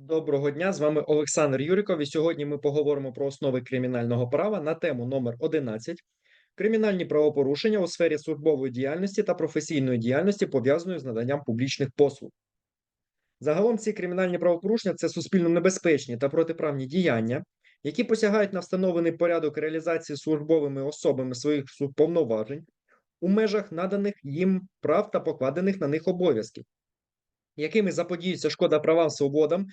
Доброго дня, з вами Олександр Юріков. І сьогодні ми поговоримо про основи кримінального права на тему номер 11 кримінальні правопорушення у сфері службової діяльності та професійної діяльності, пов'язаної з наданням публічних послуг. Загалом ці кримінальні правопорушення це суспільно небезпечні та протиправні діяння, які посягають на встановлений порядок реалізації службовими особами своїх повноважень у межах наданих їм прав та покладених на них обов'язків якими заподіюється шкода правам, свободам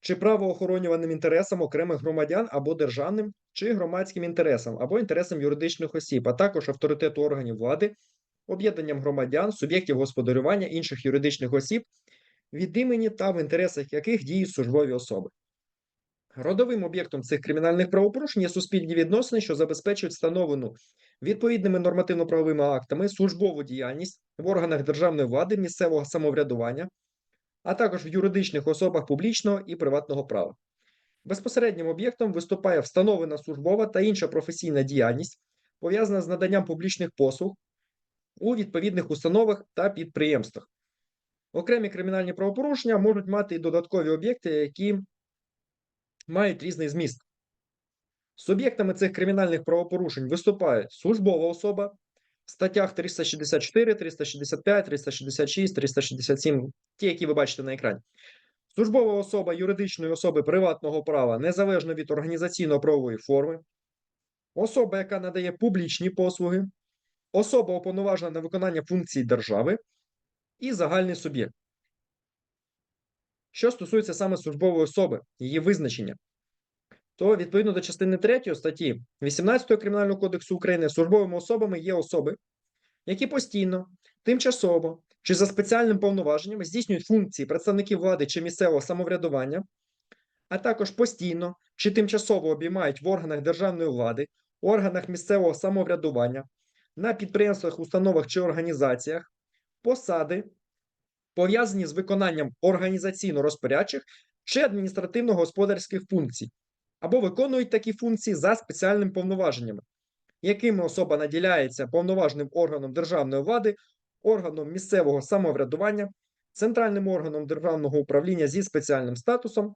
чи правоохоронюваним інтересам окремих громадян або державним чи громадським інтересам, або інтересам юридичних осіб, а також авторитету органів влади, об'єднанням громадян, суб'єктів господарювання інших юридичних осіб, від імені та в інтересах яких діють службові особи. Родовим об'єктом цих кримінальних правопорушень є суспільні відносини, що забезпечують встановлену відповідними нормативно-правовими актами службову діяльність в органах державної влади, місцевого самоврядування, а також в юридичних особах публічного і приватного права. Безпосереднім об'єктом виступає встановлена службова та інша професійна діяльність, пов'язана з наданням публічних послуг у відповідних установах та підприємствах. Окремі кримінальні правопорушення можуть мати і додаткові об'єкти, які мають різний зміст. Суб'єктами цих кримінальних правопорушень виступають службова особа в статтях 364, 365, 366, 367, ті, які ви бачите на екрані. Службова особа юридичної особи приватного права незалежно від організаційно-правової форми, особа, яка надає публічні послуги, особа уповноважена на виконання функцій держави і загальний суб'єкт. Що стосується саме службової особи, її визначення, то відповідно до частини 3 статті 18 Кримінального кодексу України службовими особами є особи, які постійно, тимчасово чи за спеціальним повноваженням здійснюють функції представників влади чи місцевого самоврядування, а також постійно чи тимчасово обіймають в органах державної влади, органах місцевого самоврядування, на підприємствах, установах чи організаціях посади, пов'язані з виконанням організаційно-розпорядчих чи адміністративно-господарських функцій, або виконують такі функції за спеціальними повноваженнями, якими особа наділяється повноважним органом державної влади, органом місцевого самоврядування, центральним органом державного управління зі спеціальним статусом,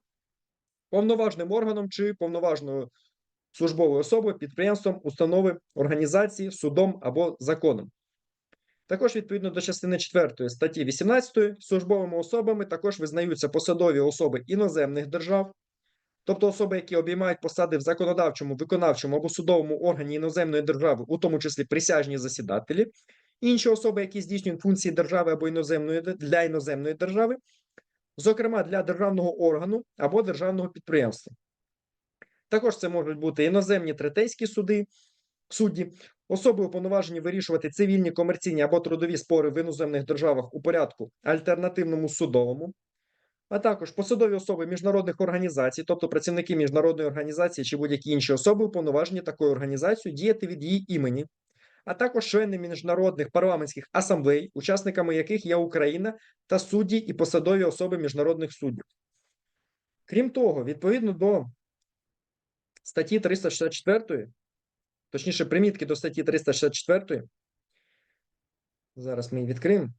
повноважним органом чи повноважною службовою особою, підприємством, установи, організації, судом або законом. Також відповідно до частини 4 статті 18 службовими особами також визнаються посадові особи іноземних держав, тобто особи, які обіймають посади в законодавчому, виконавчому або судовому органі іноземної держави, у тому числі присяжні засідателі, інші особи, які здійснюють функції держави або іноземної для іноземної держави, зокрема для державного органу або державного підприємства. Також це можуть бути іноземні третейські суди, судді, особи уповноважені вирішувати цивільні, комерційні або трудові спори в іноземних державах у порядку альтернативному судовому, а також посадові особи міжнародних організацій, тобто працівники міжнародної організації чи будь-які інші особи, уповноважені такою організацією діяти від її імені, а також члени міжнародних парламентських асамблей, учасниками яких є Україна та судді і посадові особи міжнародних суддів. Крім того, відповідно до статті 364, точніше, примітки до статті 364, зараз ми її відкриємо.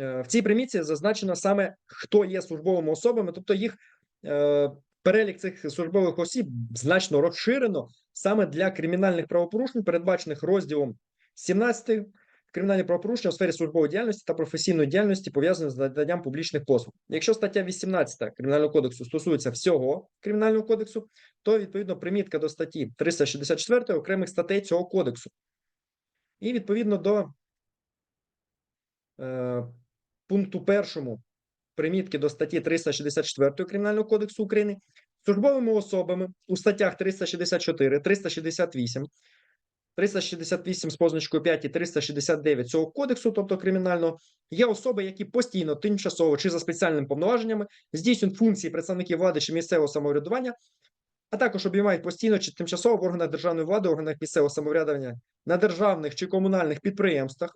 Е, В цій примітці зазначено саме, хто є службовими особами, тобто їх е, перелік цих службових осіб значно розширено саме для кримінальних правопорушень, передбачених розділом 17 кримінальні правопорушення у сфері службової діяльності та професійної діяльності пов'язані з наданням публічних послуг. Якщо стаття 18 кримінального кодексу стосується всього кримінального кодексу, то відповідно примітка до статті 364 окремих статей цього кодексу. І відповідно до е, пункту першому примітки до статті 364 Кримінального кодексу України службовими особами у статтях 364, 368, 368 з позначкою 5 і 369 цього кодексу, тобто кримінального, є особи, які постійно, тимчасово чи за спеціальними повноваженнями здійснюють функції представників влади чи місцевого самоврядування, а також обіймають постійно чи тимчасово в органах державної влади, органах місцевого самоврядування на державних чи комунальних підприємствах,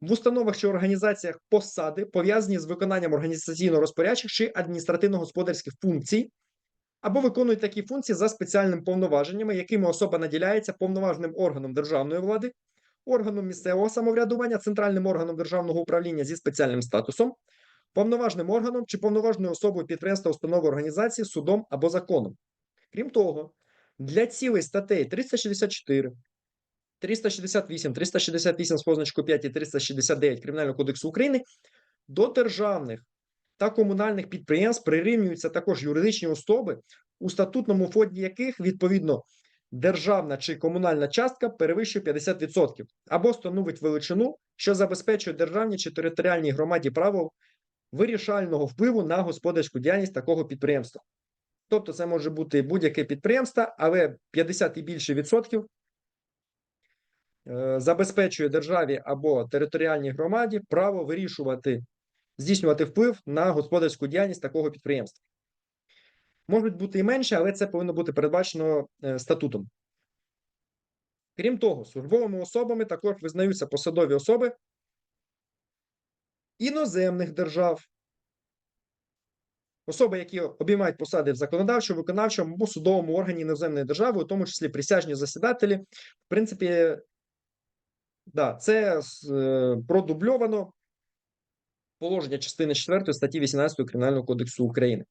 в установах чи організаціях посади, пов'язані з виконанням організаційно-розпорядчих чи адміністративно-господарських функцій, або виконують такі функції за спеціальними повноваженнями, якими особа наділяється повноважним органом державної влади, органом місцевого самоврядування, центральним органом державного управління зі спеціальним статусом, повноважним органом чи повноважною особою підприємства, установи організації, судом або законом. Крім того, для цілей статей 364, 368, 368 з позначкою 5 і 369 Кримінального кодексу України до державних та комунальних підприємств прирівнюються також юридичні особи, у статутному фонді яких відповідно державна чи комунальна частка перевищує 50% або становить величину, що забезпечує державній чи територіальній громаді право вирішального впливу на господарську діяльність такого підприємства. Тобто, це може бути будь-яке підприємство, але 50 і більше відсотків забезпечує державі або територіальній громаді право вирішувати, здійснювати вплив на господарську діяльність такого підприємства. Можуть бути і менше, але це повинно бути передбачено е, статутом. Крім того, службовими особами також визнаються посадові особи іноземних держав, особи, які обіймають посади в законодавчому, виконавчому або судовому органі іноземної держави, у тому числі присяжні засідателі. В принципі, да, це е, продубльовано положення частини 4 статті 18 Кримінального кодексу України.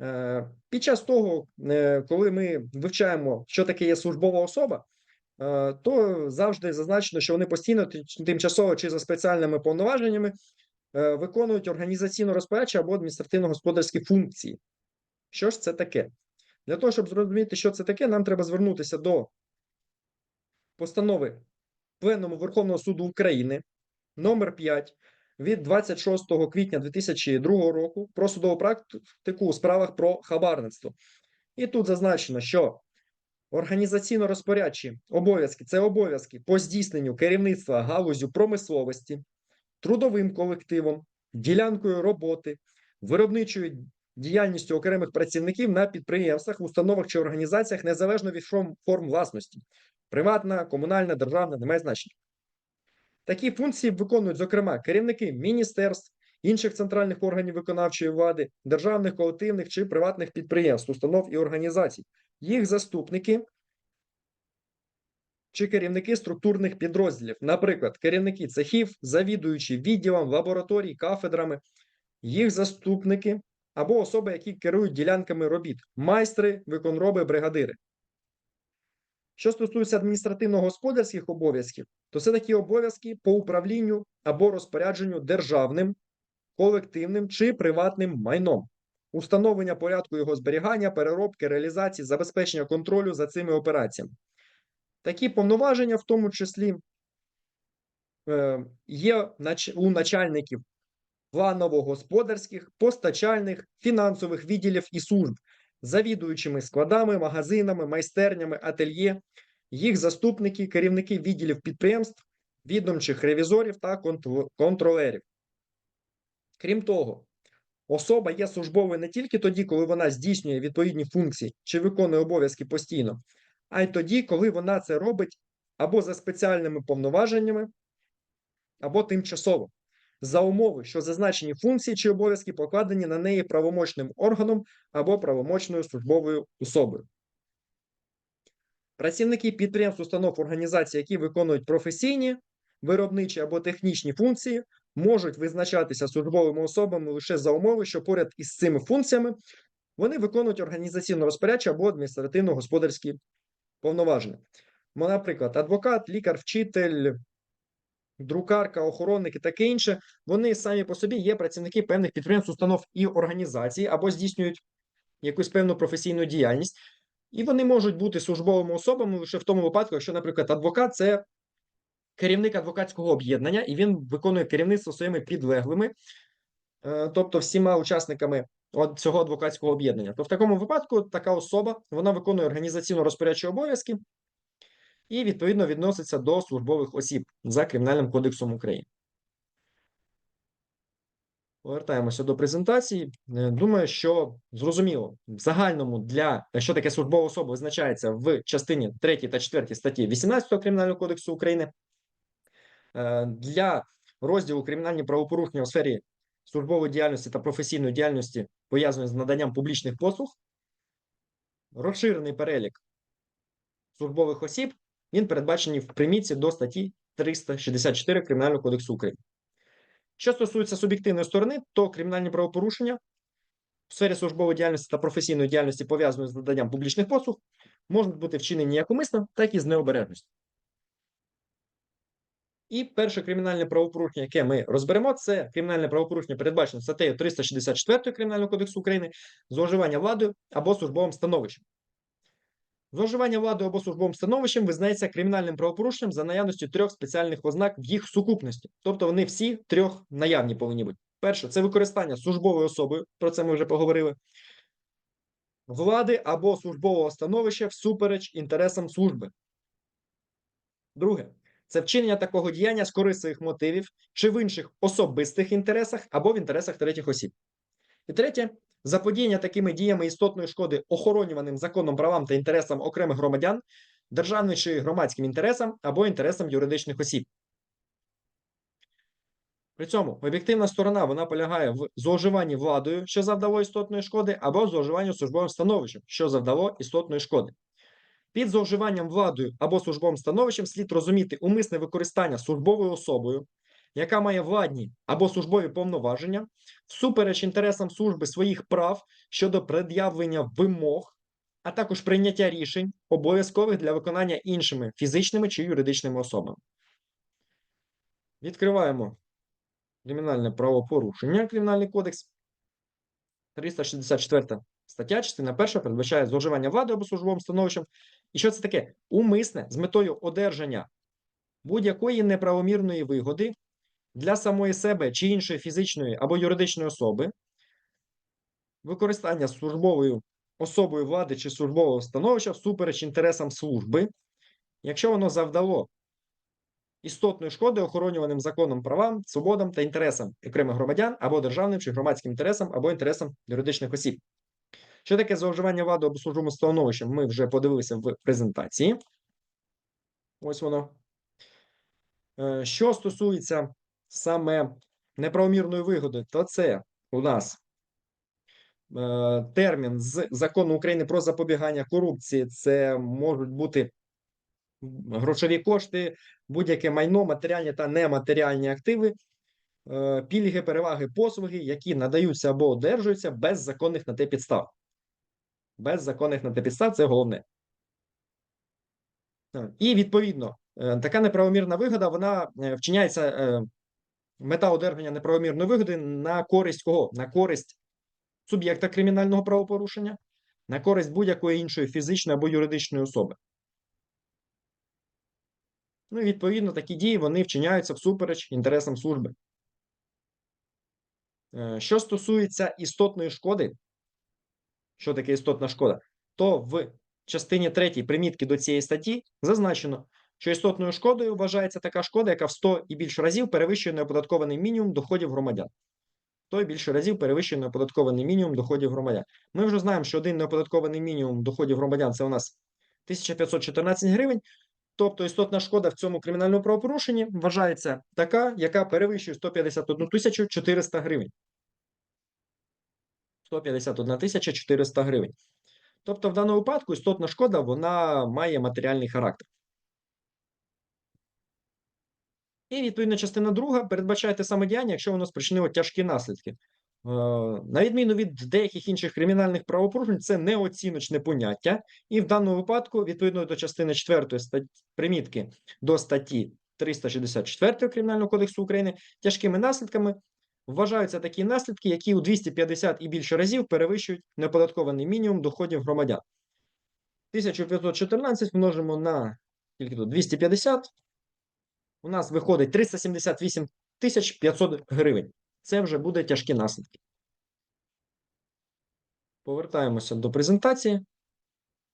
Е, Під час того, е, коли ми вивчаємо, що таке є службова особа, е, то завжди зазначено, що вони постійно тимчасово чи за спеціальними повноваженнями е, виконують організаційно розпорядчі або адміністративно-господарські функції. Що ж це таке? Для того, щоб зрозуміти, що це таке, нам треба звернутися до постанови Пленуму Верховного суду України номер 5 від 26 квітня 2002 року про судову практику у справах про хабарництво. І тут зазначено, що організаційно-розпорядчі обов'язки це обов'язки по здійсненню керівництва галузю промисловості, трудовим колективом, ділянкою роботи, виробничою діяльністю окремих працівників на підприємствах, установах чи організаціях незалежно від форм власності. Приватна, комунальна, державна, не має значення. Такі функції виконують, зокрема, керівники міністерств, інших центральних органів виконавчої влади, державних, колективних чи приватних підприємств, установ і організацій, їх заступники чи керівники структурних підрозділів, наприклад, керівники цехів, завідуючі відділом, лабораторій, кафедрами, їх заступники або особи, які керують ділянками робіт, майстри, виконроби, бригадири. Що стосується адміністративно-господарських обов'язків, то це такі обов'язки по управлінню або розпорядженню державним, колективним чи приватним майном, установлення порядку його зберігання, переробки, реалізації, забезпечення контролю за цими операціями. Такі повноваження, в тому числі, е, є у начальників планово-господарських, постачальних, фінансових відділів і служб, завідуючими складами, магазинами, майстернями, ательє, їх заступники, керівники відділів підприємств, відомчих ревізорів та контролерів. Крім того, особа є службовою не тільки тоді, коли вона здійснює відповідні функції чи виконує обов'язки постійно, а й тоді, коли вона це робить або за спеціальними повноваженнями, або тимчасово за умови, що зазначені функції чи обов'язки покладені на неї правомочним органом або правомочною службовою особою. Працівники підприємств, установ організацій, які виконують професійні, виробничі або технічні функції, можуть визначатися службовими особами лише за умови, що поряд із цими функціями вони виконують організаційно розпорядчі або адміністративно-господарські повноваження. Наприклад, адвокат, лікар, вчитель, друкарка, охоронник і таке інше, вони самі по собі є працівники певних підприємств, установ і організацій або здійснюють якусь певну професійну діяльність, і вони можуть бути службовими особами лише в тому випадку, якщо, наприклад, адвокат це керівник адвокатського об'єднання, і він виконує керівництво своїми підлеглими, е, тобто всіма учасниками цього адвокатського об'єднання. То в такому випадку така особа вона виконує організаційно розпорядчі обов'язки і відповідно відноситься до службових осіб за Кримінальним кодексом України. Повертаємося до презентації. Е, думаю, що зрозуміло, в загальному для що таке службова особа визначається в частині 3 та 4 статті 18 Кримінального кодексу України. Е, для розділу кримінальні правопорушення у сфері службової діяльності та професійної діяльності пов'язаної з наданням публічних послуг. Розширений перелік службових осіб він передбачений в примітці до статті 364 Кримінального кодексу України. Що стосується суб'єктивної сторони, то кримінальні правопорушення в сфері службової діяльності та професійної діяльності, пов'язаної з наданням публічних послуг, можуть бути вчинені як умисно, так і з необережністю. І перше кримінальне правопорушення, яке ми розберемо, це кримінальне правопорушення, передбачене статтею 364 Кримінального кодексу України, зловживання владою або службовим становищем. Зловживання владою або службовим становищем визнається кримінальним правопорушенням за наявністю трьох спеціальних ознак в їх сукупності. Тобто вони всі трьох наявні повинні бути. Перше, це використання службовою особою, про це ми вже поговорили. Влади або службового становища всупереч інтересам служби. Друге, це вчинення такого діяння з корисних мотивів чи в інших особистих інтересах або в інтересах третіх осіб. І третє, заподіяння такими діями істотної шкоди охоронюваним законом правам та інтересам окремих громадян, державним чи громадським інтересам або інтересам юридичних осіб. При цьому об'єктивна сторона вона полягає в зловживанні владою, що завдало істотної шкоди, або зловживанню службовим становищем, що завдало істотної шкоди. Під зловживанням владою або службовим становищем слід розуміти умисне використання службовою особою, яка має владні або службові повноваження, всупереч інтересам служби своїх прав щодо пред'явлення вимог, а також прийняття рішень, обов'язкових для виконання іншими фізичними чи юридичними особами. Відкриваємо кримінальне правопорушення, Кримінальний кодекс. 364 стаття, частина перша передбачає зловживання влади або службовим становищем. І що це таке? Умисне з метою одержання будь-якої неправомірної вигоди для самої себе чи іншої фізичної або юридичної особи, використання службовою особою влади чи службового становища всупереч інтересам служби, якщо воно завдало істотної шкоди охоронюваним законом правам, свободам та інтересам окремих громадян або державним чи громадським інтересам або інтересам юридичних осіб. Що таке зловживання влади або службовим становищем, ми вже подивилися в презентації. Ось воно. Е, Що стосується саме неправомірної вигоди, то це у нас е, термін з закону України про запобігання корупції. Це можуть бути грошові кошти, будь-яке майно, матеріальні та нематеріальні активи, е, пільги, переваги, послуги, які надаються або одержуються без законних на те підстав. Без законних на те підстав це головне. І відповідно, е, така неправомірна вигода, вона е, вчиняється е, мета одержання неправомірної вигоди на користь кого? На користь суб'єкта кримінального правопорушення, на користь будь-якої іншої фізичної або юридичної особи. Ну і відповідно такі дії вони вчиняються всупереч інтересам служби. Е, Що стосується істотної шкоди, що таке істотна шкода, то в частині 3 примітки до цієї статті зазначено, що істотною шкодою вважається така шкода, яка в 100 і більше разів перевищує неоподаткований мінімум доходів громадян. 100 і більше разів перевищує неоподаткований мінімум доходів громадян. Ми вже знаємо, що один неоподаткований мінімум доходів громадян це у нас 1514 гривень. Тобто істотна шкода в цьому кримінальному правопорушенні вважається така, яка перевищує 151 тисячу 400 гривень. 151 тисяча 400 гривень. Тобто, в даному випадку істотна шкода вона має матеріальний характер. І відповідно частина друга передбачає те саме діяння, якщо воно спричинило тяжкі наслідки. Е, На відміну від деяких інших кримінальних правопорушень, це неоціночне поняття, і в даному випадку, відповідно до частини 4 статті, примітки до статті 364 Кримінального кодексу України, тяжкими наслідками вважаються такі наслідки, які у 250 і більше разів перевищують неоподаткований мінімум доходів громадян. 1514 множимо на скільки тут, 250, у нас виходить 378 тисяч 500 гривень. Це вже буде тяжкі наслідки. Повертаємося до презентації.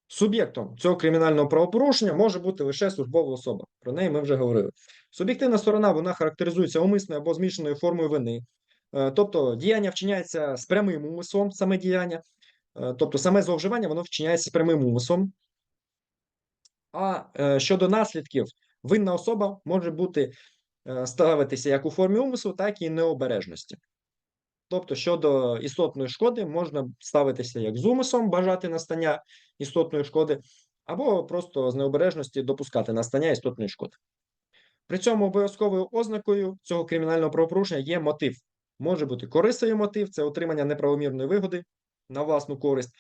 Суб'єктом цього кримінального правопорушення може бути лише службова особа. Про неї ми вже говорили. Суб'єктивна сторона вона характеризується умисною або змішаною формою вини. Е, Тобто діяння вчиняється з прямим умислом, саме діяння. Е, Тобто саме зловживання воно вчиняється з прямим умислом. А е, щодо наслідків, винна особа може бути е, ставитися як у формі умислу, так і необережності. Тобто, щодо істотної шкоди, можна ставитися як з умислом, бажати настання істотної шкоди, або просто з необережності допускати настання істотної шкоди. При цьому обов'язковою ознакою цього кримінального правопорушення є мотив. Може бути корисний мотив, це отримання неправомірної вигоди на власну користь,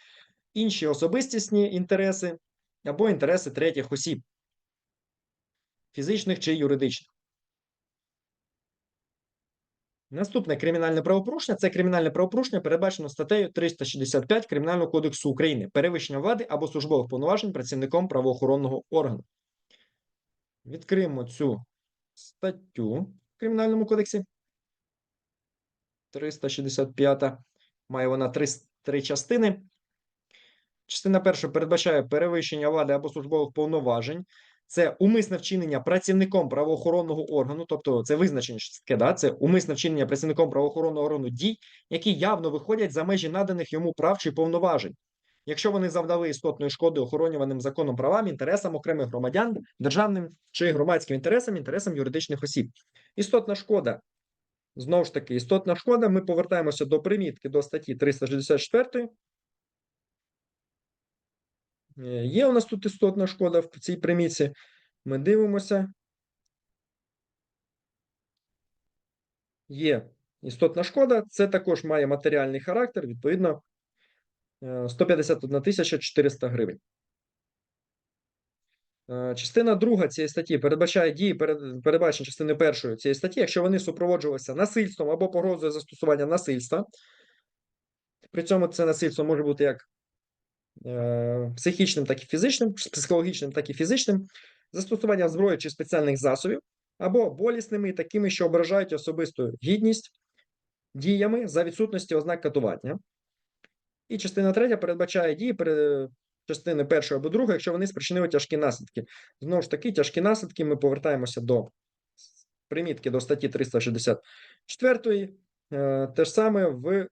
інші особистісні інтереси або інтереси третіх осіб, фізичних чи юридичних. Наступне кримінальне правопорушення це кримінальне правопорушення, передбачено статтею 365 Кримінального кодексу України, перевищення влади або службових повноважень працівником правоохоронного органу. Відкриємо цю статтю в Кримінальному кодексі. 365. Має вона три, три частини. Частина перша передбачає перевищення влади або службових повноважень. Це умисне вчинення працівником правоохоронного органу, тобто це визначення що таке, да? це умисне вчинення працівником правоохоронного органу дій, які явно виходять за межі наданих йому прав чи повноважень, якщо вони завдали істотної шкоди охоронюваним законом правам, інтересам окремих громадян, державним чи громадським інтересам, інтересам юридичних осіб. Істотна шкода. Знову ж таки, істотна шкода. Ми повертаємося до примітки до статті 364. Е, Є у нас тут істотна шкода в цій примітці. Ми дивимося. Є істотна шкода. Це також має матеріальний характер, відповідно, е, 151 тисяча 400 гривень. Е, Частина друга цієї статті передбачає дії, перед- передбачені частини першої цієї статті, якщо вони супроводжувалися насильством або погрозою застосування насильства. При цьому це насильство може бути як е, психічним, так і фізичним, психологічним, так і фізичним, застосування зброї чи спеціальних засобів, або болісними, такими, що ображають особисту гідність діями за відсутності ознак катування. І частина третя передбачає дії частини першої або другої, якщо вони спричинили тяжкі наслідки. Знову ж таки, тяжкі наслідки ми повертаємося до примітки до статті 364. Е, Те ж саме в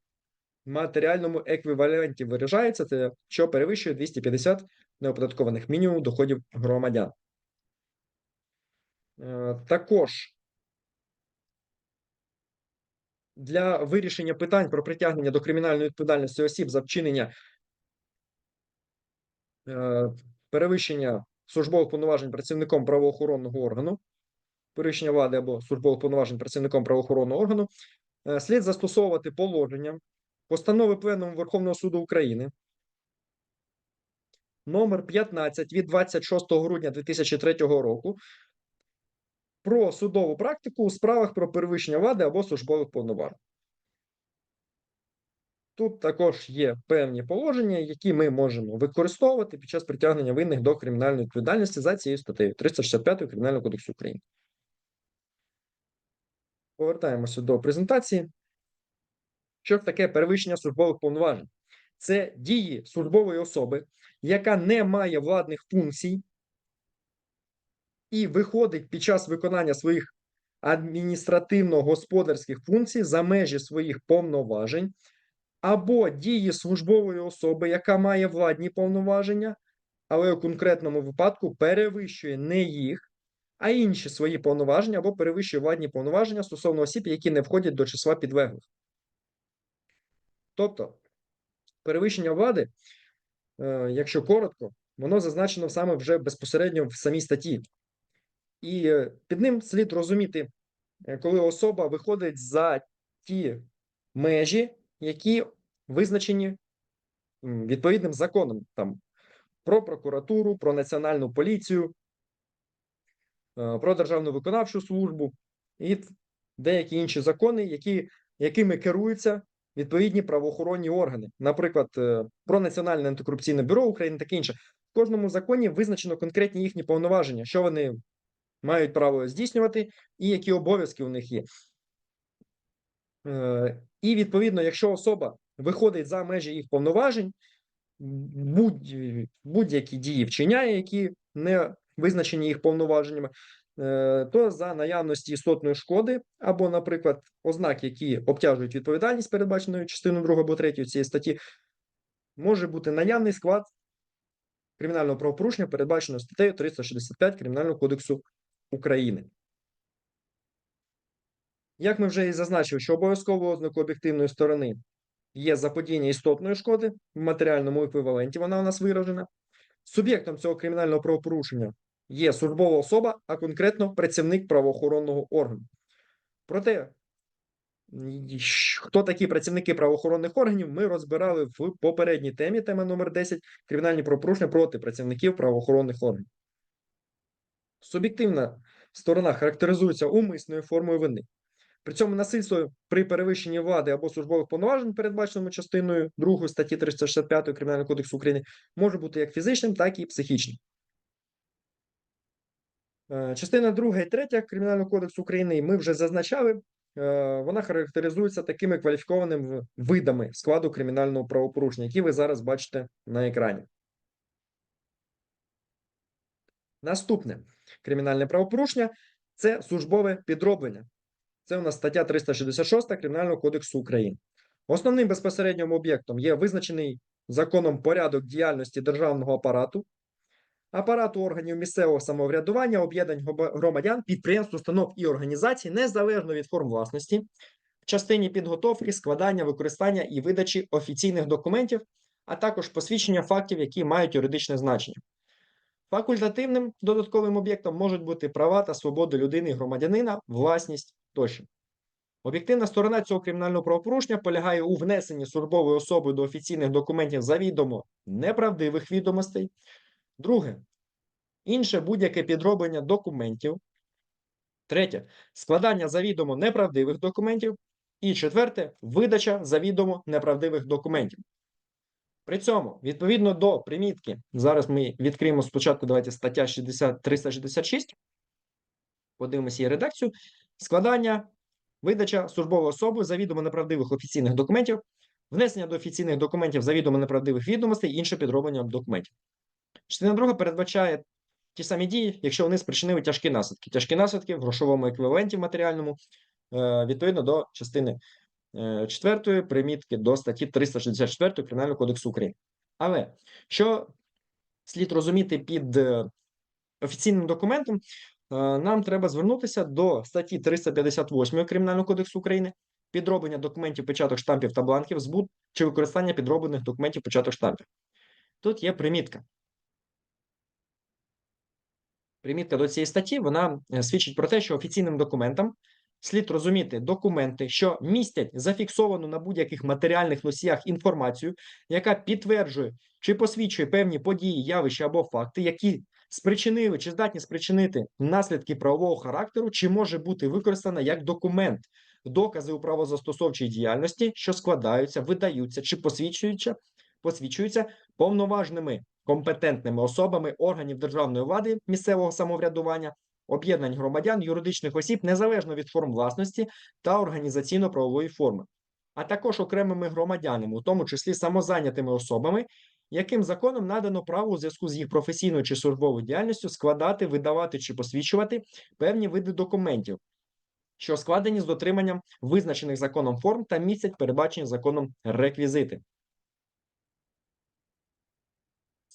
матеріальному еквіваленті виражається, це що перевищує 250 неоподаткованих мінімум доходів громадян. Е, Також для вирішення питань про притягнення до кримінальної відповідальності осіб за вчинення е, перевищення службових повноважень працівником правоохоронного органу, перевищення влади або службових повноважень працівником правоохоронного органу, е, слід застосовувати положення постанови Пленуму Верховного суду України номер 15 від 26 грудня 2003 року про судову практику у справах про перевищення влади або службових повноважень. Тут також є певні положення, які ми можемо використовувати під час притягнення винних до кримінальної відповідальності за цією статтею 365 Кримінального кодексу України. Повертаємося до презентації. Що ж таке перевищення службових повноважень? Це дії службової особи, яка не має владних функцій і виходить під час виконання своїх адміністративно-господарських функцій за межі своїх повноважень, або дії службової особи, яка має владні повноваження, але у конкретному випадку перевищує не їх, а інші свої повноваження або перевищує владні повноваження стосовно осіб, які не входять до числа підлеглих. Тобто, перевищення влади, е, якщо коротко, воно зазначено саме вже безпосередньо в самій статті. І е, під ним слід розуміти, е, коли особа виходить за ті межі, які визначені відповідним законом там, про прокуратуру, про національну поліцію, про державну виконавчу службу і деякі інші закони, які, якими керуються відповідні правоохоронні органи, наприклад, е, про Національне антикорупційне бюро України, таке інше. В кожному законі визначено конкретні їхні повноваження, що вони мають право здійснювати, і які обов'язки у них є. Е, І відповідно, якщо особа виходить за межі їх повноважень, будь, будь-які дії вчиняє, які не визначені їх повноваженнями, то за наявності істотної шкоди, або, наприклад, ознак, які обтяжують відповідальність, передбаченою частиною 2 або 3 цієї статті, може бути наявний склад кримінального правопорушення, передбаченого статтею 365 Кримінального кодексу України. Як ми вже і зазначили, що обов'язково ознакою об'єктивної сторони є заподіяння істотної шкоди в матеріальному еквіваленті, вона у нас виражена. Суб'єктом цього кримінального правопорушення є службова особа, а конкретно працівник правоохоронного органу. Проте, хто такі працівники правоохоронних органів, ми розбирали в попередній темі, тема номер 10 кримінальні правопорушення проти працівників правоохоронних органів. Суб'єктивна сторона характеризується умисною формою вини. При цьому насильство при перевищенні влади або службових повноважень, передбаченому частиною 2 статті 365 Кримінального кодексу України, може бути як фізичним, так і психічним. Е, Частина 2 і 3 Кримінального кодексу України, ми вже зазначали, е, вона характеризується такими кваліфікованими видами складу кримінального правопорушення, які ви зараз бачите на екрані. Наступне кримінальне правопорушення це службове підроблення. Це у нас стаття 366 Кримінального кодексу України. Основним безпосереднім об'єктом є визначений законом порядок діяльності державного апарату, апарату органів місцевого самоврядування, об'єднань громадян, підприємств, установ і організацій, незалежно від форм власності, в частині підготовки, складання, використання і видачі офіційних документів, а також посвідчення фактів, які мають юридичне значення. Факультативним додатковим об'єктом можуть бути права та свободи людини і громадянина, власність тощо. Об'єктивна сторона цього кримінального правопорушення полягає у внесенні службової особи до офіційних документів завідомо неправдивих відомостей. Друге, інше будь-яке підроблення документів. Третє складання завідомо неправдивих документів. І четверте видача завідомо неправдивих документів. При цьому, відповідно до примітки, зараз ми відкриємо спочатку, давайте стаття 60, 366, подивимося її редакцію. Складання, видача службової особи завідомо неправдивих офіційних документів, внесення до офіційних документів завідомо неправдивих відомостей, інше підроблення документів. Частина друга передбачає ті самі дії, якщо вони спричинили тяжкі наслідки. Тяжкі наслідки в грошовому еквіваленті матеріальному, е, відповідно до частини е, четвертої примітки до статті 364 Кримінального кодексу України. Але що слід розуміти під е, офіційним документом, е, нам треба звернутися до статті 358 Кримінального кодексу України, підроблення документів, печаток, штампів та бланків, збут чи використання підроблених документів, печаток, штампів. Тут є примітка. Примітка до цієї статті вона е, свідчить про те, що офіційним документам слід розуміти документи, що містять зафіксовану на будь-яких матеріальних носіях інформацію, яка підтверджує чи посвідчує певні події, явища або факти, які спричинили чи здатні спричинити наслідки правового характеру, чи може бути використана як документ, докази у правозастосовчій діяльності, що складаються, видаються чи посвідчуються, посвідчуються повноважними компетентними особами органів державної влади місцевого самоврядування, об'єднань громадян, юридичних осіб незалежно від форм власності та організаційно-правової форми, а також окремими громадянами, у тому числі самозайнятими особами, яким законом надано право у зв'язку з їх професійною чи службовою діяльністю складати, видавати чи посвідчувати певні види документів, що складені з дотриманням визначених законом форм та містять передбачені законом реквізити.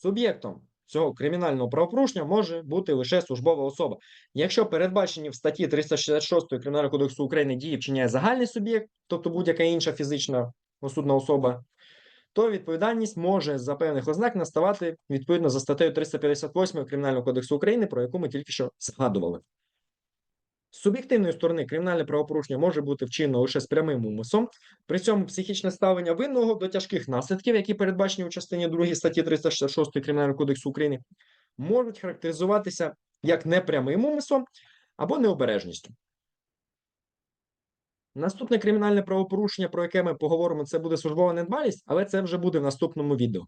Суб'єктом цього кримінального правопорушення може бути лише службова особа. Якщо передбачені в статті 366 Кримінального кодексу України дії вчиняє загальний суб'єкт, тобто будь-яка інша фізична осудна особа, то відповідальність може за певних ознак наставати відповідно за статтею 358 Кримінального кодексу України, про яку ми тільки що згадували. Суб'єктивної сторони кримінальне правопорушення може бути вчинено лише з прямим умислом. При цьому психічне ставлення винного до тяжких наслідків, які передбачені у частині 2 статті 366 Кримінального кодексу України, можуть характеризуватися як непрямим умислом або необережністю. Наступне кримінальне правопорушення, про яке ми поговоримо, це буде службова недбалість, але це вже буде в наступному відео.